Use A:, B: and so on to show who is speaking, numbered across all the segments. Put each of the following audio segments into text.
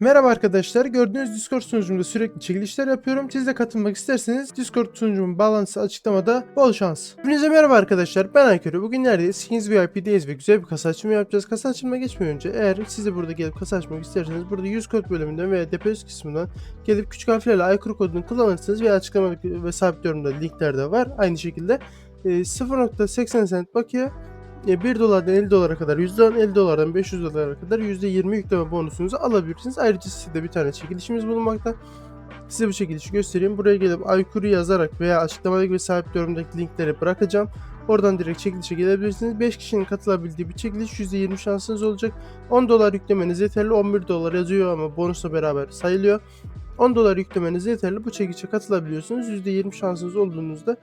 A: Merhaba arkadaşlar. Gördüğünüz Discord sunucumda sürekli çekilişler yapıyorum. Siz de katılmak isterseniz Discord sunucumun bağlantısı açıklamada. Bol şans. Hepinize merhaba arkadaşlar. Ben Aykırı. Bugün neredeyiz? Skins VIP'deyiz ve güzel bir kasa açımı yapacağız. Kasa açılma geçmeden önce eğer siz de burada gelip kasa açmak isterseniz burada 100 kod bölümünden veya depozit kısmından gelip küçük harflerle Aykırı kodunu kullanırsınız veya açıklama ve sabit yorumda linkler de var. Aynı şekilde e, 0.80 cent bakiye 1 dolardan 50 dolara kadar %10, 50 dolardan 500 dolara kadar %20 yükleme bonusunuzu alabilirsiniz. Ayrıca sitede bir tane çekilişimiz bulunmakta. Size bu çekilişi göstereyim. Buraya gelip Aykuru yazarak veya açıklamadaki ve sabit yorumdaki linkleri bırakacağım. Oradan direkt çekilişe gelebilirsiniz. 5 kişinin katılabildiği bir çekiliş %20 şansınız olacak. 10 dolar yüklemeniz yeterli. 11 dolar yazıyor ama bonusla beraber sayılıyor. 10 dolar yüklemeniz yeterli. Bu çekilişe katılabiliyorsunuz. %20 şansınız olduğunuzda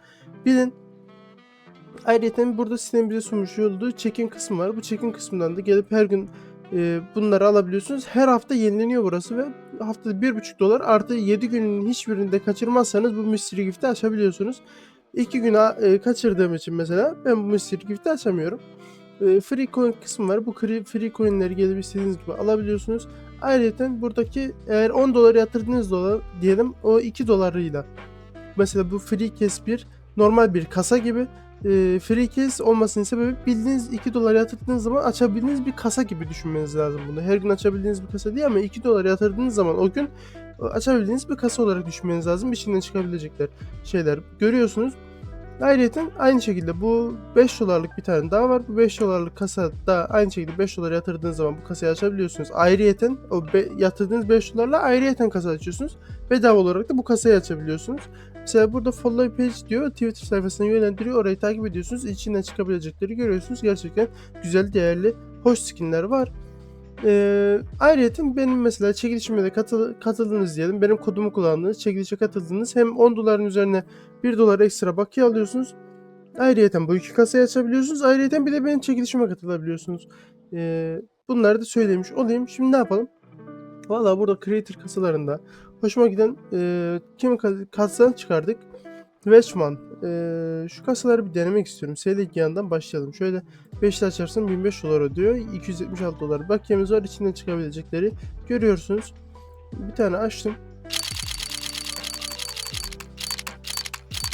A: bilin. Ayrıca burada sitenin bize sunmuş olduğu check-in kısmı var. Bu check-in kısmından da gelip her gün e, bunları alabiliyorsunuz. Her hafta yenileniyor burası ve haftada 1,5 dolar artı 7 günün hiçbirini de kaçırmazsanız bu mystery gift'i açabiliyorsunuz. 2 gün e, kaçırdığım için mesela ben bu mystery gift'i açamıyorum. E, free coin kısmı var. Bu free, coinleri gelip istediğiniz gibi alabiliyorsunuz. Ayrıca buradaki eğer 10 dolar yatırdığınız dolar diyelim o 2 dolarıyla mesela bu free case bir normal bir kasa gibi e, free case olmasının sebebi bildiğiniz 2 dolar yatırdığınız zaman açabildiğiniz bir kasa gibi düşünmeniz lazım bunu. Her gün açabildiğiniz bir kasa değil ama 2 dolar yatırdığınız zaman o gün açabildiğiniz bir kasa olarak düşünmeniz lazım. İçinden çıkabilecekler şeyler görüyorsunuz. Ayrıca aynı şekilde bu 5 dolarlık bir tane daha var. Bu 5 dolarlık kasa da aynı şekilde 5 dolar yatırdığınız zaman bu kasayı açabiliyorsunuz. Ayrıyeten o be, yatırdığınız 5 dolarla ayrıyeten kasa açıyorsunuz. Bedava olarak da bu kasayı açabiliyorsunuz. Mesela burada follow page diyor. Twitter sayfasına yönlendiriyor. Orayı takip ediyorsunuz. İçinden çıkabilecekleri görüyorsunuz. Gerçekten güzel, değerli, hoş skinler var. Ee, ayrıca benim mesela çekilişime de katıl, katıldınız diyelim. Benim kodumu kullandınız, çekilişe katıldınız. Hem 10 doların üzerine 1 dolar ekstra bakiye alıyorsunuz. Ayrıca bu iki kasayı açabiliyorsunuz. Ayrıca bir de benim çekilişime katılabiliyorsunuz. Ee, bunları da söylemiş olayım. Şimdi ne yapalım? Valla burada creator kasalarında hoşuma giden e, kimi kasadan çıkardık. Wechman. E, şu kasaları bir denemek istiyorum. Seydeki yandan başlayalım. Şöyle 5 açarsın 1500 dolar ödüyor. 276 dolar bakiyemiz var. İçinden çıkabilecekleri görüyorsunuz. Bir tane açtım.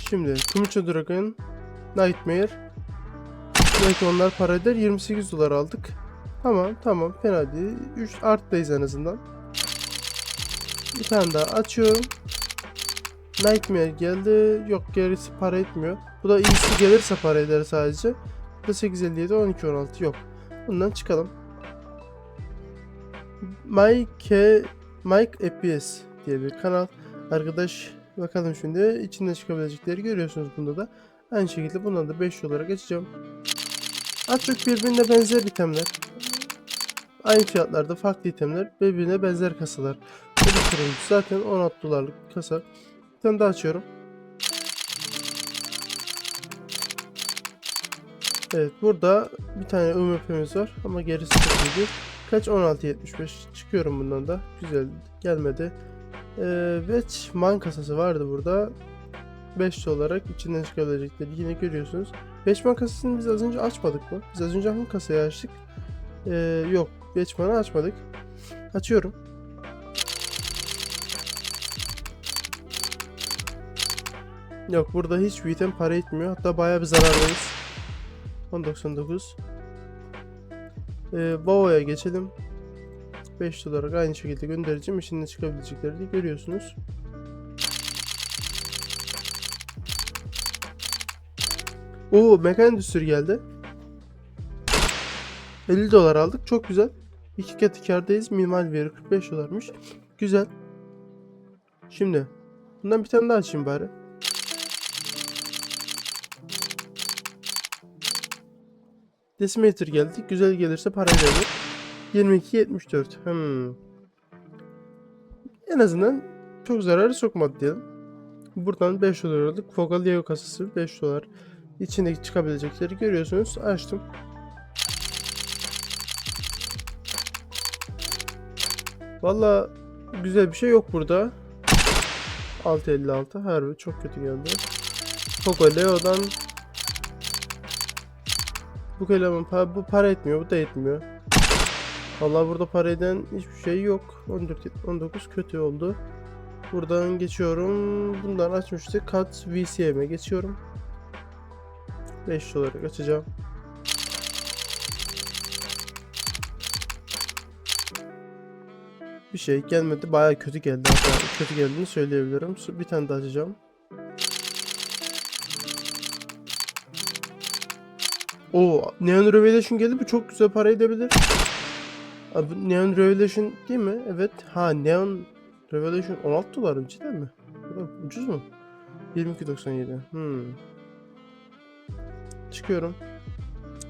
A: Şimdi Kumucho Dragon Nightmare Belki onlar para eder. 28 dolar aldık. Tamam tamam fena değil. 3 arttayız en azından. Bir tane daha açıyorum. Nightmare geldi. Yok gerisi para etmiyor. Bu da iyisi gelirse para eder sadece. Bu da 857 12 16 yok. Bundan çıkalım. Mike Mike FPS diye bir kanal. Arkadaş bakalım şimdi içinden çıkabilecekleri görüyorsunuz bunda da. Aynı şekilde bundan da 5 olarak açacağım. Az çok birbirine benzer itemler. Aynı fiyatlarda farklı itemler. Birbirine benzer kasalar. Da turuncu. Zaten 16 dolarlık bir kasa. Bir tane daha açıyorum. Evet burada bir tane UMP'miz var ama gerisi çok. Kaç 16.75 çıkıyorum bundan da. Güzel gelmedi. Ee, Vetchman kasası vardı burada. 5 olarak içinden çıkabilecekleri yine görüyorsunuz. Vetchman kasasını biz az önce açmadık mı? Biz az önce hangi kasayı açtık? Ee, yok Vetchman'ı açmadık. Açıyorum. Yok burada hiç item para etmiyor. Hatta bayağı bir zarardayız. 10.99 ee, Vao'ya geçelim. 5 olarak aynı şekilde göndereceğim. İçinde çıkabilecekleri de görüyorsunuz. Oo Mega Endüstri geldi. 50 dolar aldık. Çok güzel. İki katı kardayız. Minimal veri 45 dolarmış. Güzel. Şimdi bundan bir tane daha açayım bari. Decimator geldi. Güzel gelirse para gelir. 22 74. Hmm. En azından çok zararı sokmadı diyelim. Buradan 5 dolar aldık. Fogalio kasası 5 dolar. İçindeki çıkabilecekleri görüyorsunuz. Açtım. Valla güzel bir şey yok burada. 656 harbi çok kötü geldi. Fogoleo'dan bu eleman para, bu para etmiyor, bu da etmiyor. Vallahi burada para eden hiçbir şey yok. 14 19 kötü oldu. Buradan geçiyorum. Bundan açmıştık. Kat VCM'e geçiyorum. 5 olarak açacağım. Bir şey gelmedi. Bayağı kötü geldi. Hatta kötü geldiğini söyleyebilirim. Bir tane daha açacağım. O Neon Revelation geldi. Bu çok güzel para edebilir. Abi Neon Revelation değil mi? Evet. Ha Neon Revelation 16 dolar mı cidden mi? Ucuz mu? 22.97. Hmm. Çıkıyorum.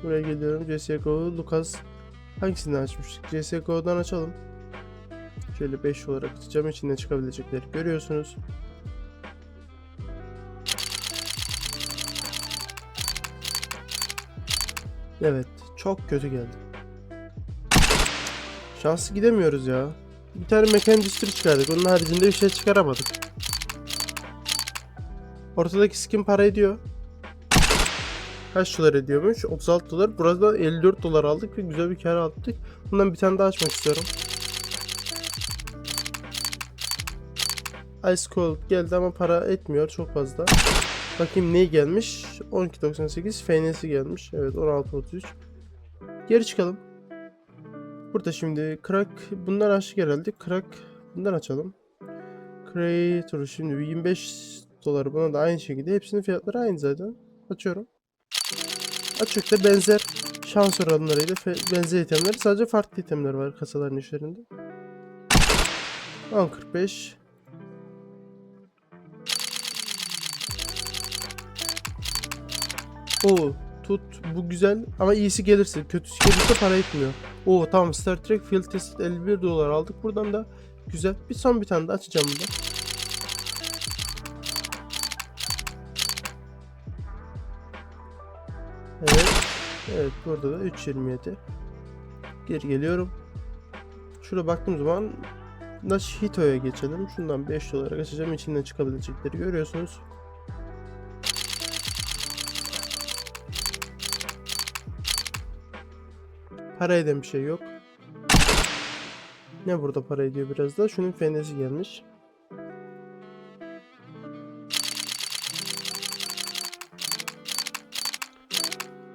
A: Buraya geliyorum. CSGO, Lucas. Hangisinden açmıştık? CSGO'dan açalım. Şöyle 5 olarak açacağım. İçinden çıkabilecekleri görüyorsunuz. Evet. Çok kötü geldi. Şanslı gidemiyoruz ya. Bir tane mekan endüstri çıkardık. Onun haricinde bir şey çıkaramadık. Ortadaki skin para ediyor. Kaç dolar ediyormuş? 36 dolar. Burada 54 dolar aldık ve güzel bir kar aldık. Bundan bir tane daha açmak istiyorum. Ice Cold geldi ama para etmiyor çok fazla. Bakayım neyi gelmiş? 12.98 FN'si gelmiş. Evet 16.33. Geri çıkalım. Burada şimdi Crack bundan açtık herhalde. Crack bundan açalım. Creator şimdi 25 dolar buna da aynı şekilde. Hepsinin fiyatları aynı zaten. Açıyorum. Açıkta benzer şans oranlarıyla benzer itemler. Sadece farklı itemler var kasaların içlerinde. 10.45 Oo tut bu güzel ama iyisi gelirse kötüsü gelirse para etmiyor. Oo tamam Star Trek Field Test 51 dolar aldık buradan da güzel. Bir son bir tane daha açacağım burada. Evet. Evet burada da 3.27. Geri geliyorum. Şurada baktığım zaman Nashito'ya geçelim. Şundan 5 dolara açacağım. İçinden çıkabilecekleri görüyorsunuz. Para eden bir şey yok. Ne burada para ediyor biraz da? Şunun fenesi gelmiş.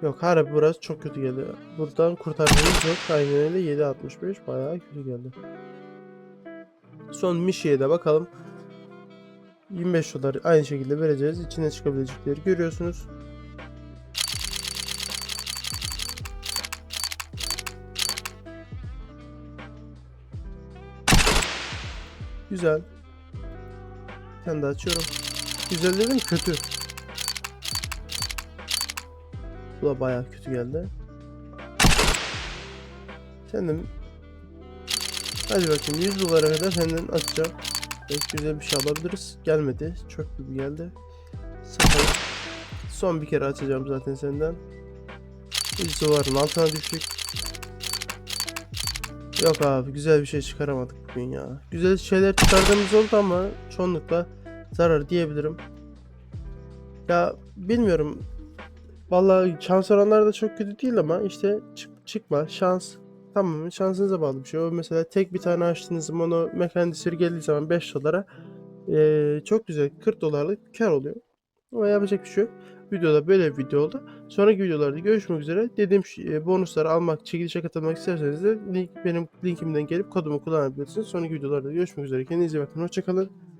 A: Yok harbi burası çok kötü geldi. Buradan kurtarmamız yok. Aynen öyle 7.65 bayağı kötü geldi. Son Mishi'ye de bakalım. 25 dolar aynı şekilde vereceğiz. İçine çıkabilecekleri görüyorsunuz. Güzel. Bir tane daha açıyorum. Güzel dedim kötü. Bu da bayağı kötü geldi. Sendim. Hadi bakayım 100 dolara kadar senden açacağım. Belki güzel bir şey alabiliriz. Gelmedi. Çok gibi geldi. Satalım. Son bir kere açacağım zaten senden. 100 doların altına düştük. Yok abi güzel bir şey çıkaramadık bugün ya. Güzel şeyler çıkardığımız oldu ama çoğunlukla zarar diyebilirim. Ya bilmiyorum. Vallahi şans oranları da çok kötü değil ama işte çık çıkma şans tamam şansınıza bağlı bir şey. O mesela tek bir tane açtığınız zaman o mekanisiri geldiği zaman 5 dolara eee, çok güzel 40 dolarlık kar oluyor. Ama yapacak bir şey yok. Videoda böyle bir video oldu. Sonraki videolarda görüşmek üzere. Dediğim şey, e, bonusları almak, çekilişe katılmak isterseniz de link, benim linkimden gelip kodumu kullanabilirsiniz. Sonraki videolarda görüşmek üzere. Kendinize iyi bakın. Hoşçakalın.